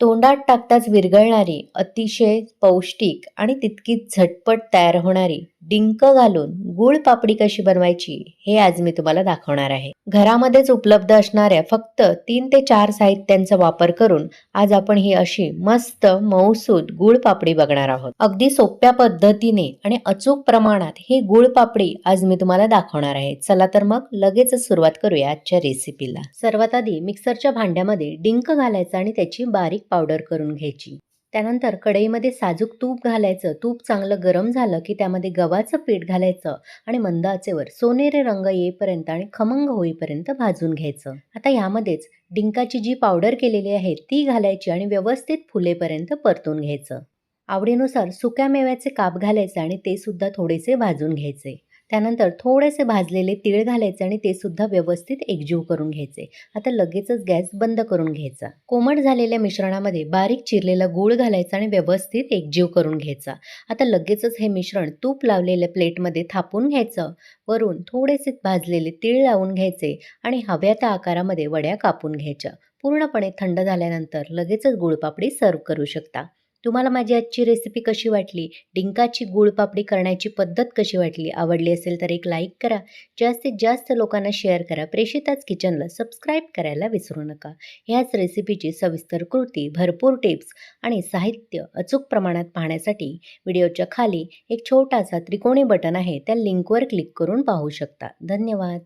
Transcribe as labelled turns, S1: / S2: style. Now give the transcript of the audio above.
S1: तोंडात टाकताच विरघळणारी अतिशय पौष्टिक आणि तितकीच झटपट तयार होणारी डिंक घालून गुळ पापडी कशी बनवायची हे आज मी तुम्हाला दाखवणार आहे. घरामध्येच उपलब्ध असणाऱ्या फक्त तीन ते चार साहित्यांचा वापर करून आज आपण ही अशी मस्त मऊसूद गुळ पापडी बघणार आहोत. अगदी सोप्या पद्धतीने आणि अचूक प्रमाणात ही गुळ पापडी आज मी तुम्हाला दाखवणार आहे. चला तर मग लगेचच सुरुवात करूया आजच्या रेसिपीला सर्वात आधी मिक्सरच्या भांड्यामध्ये डिंक घालायचा आणि त्याची बारीक पावडर करून घ्यायची. त्यानंतर कढईमध्ये साजूक तूप घालायचं. तूप चांगलं गरम झालं की त्यामध्ये गव्हाचं पीठ घालायचं आणि मंद आचेवर रंग येईपर्यंत आणि खमंग होईपर्यंत भाजून घ्यायचं. आता यामध्येच डिंकाची जी पावडर केलेली आहे ती घालायची आणि व्यवस्थित फुलेपर्यंत परतून घ्यायचं. आवडीनुसार सुक्या मेव्याचे काप घालायचे आणि ते सुद्धा थोडेसे भाजून घ्यायचे. त्यानंतर थोडेसे भाजलेले तीळ घालायचे आणि ते सुद्धा व्यवस्थित एकजीव करून घ्यायचे. आता लगेचच गॅस बंद करून घ्यायचा. कोमट झालेल्या मिश्रणामध्ये बारीक चिरलेला गूळ घालायचा आणि व्यवस्थित एकजीव करून घ्यायचा. आता लगेचच हे मिश्रण तूप लावलेल्या प्लेटमध्ये थापून घ्यायचं. वरून थोडेसे भाजलेले तीळ लावून घ्यायचे आणि हव्या त्या आकारामध्ये वड्या कापून घ्यायच्या. पूर्णपणे थंड झाल्यानंतर लगेचच गुळपापडी सर्व करू शकता. तुम्हाला माझी आजची रेसिपी कशी वाटली? डिंकाची गुळपापडी करण्याची पद्धत कशी वाटली? आवडली असेल तर एक लाईक करा. जास्तीत जास्त लोकांना शेअर करा. प्रेषिताच किचनला सबस्क्राईब करायला विसरू नका. ह्याच रेसिपीची सविस्तर कृती भरपूर टिप्स आणि साहित्य अचूक प्रमाणात पाहण्यासाठी व्हिडिओच्या खाली एक छोटासा त्रिकोणी बटन आहे. त्या लिंकवर क्लिक करून पाहू शकता. धन्यवाद.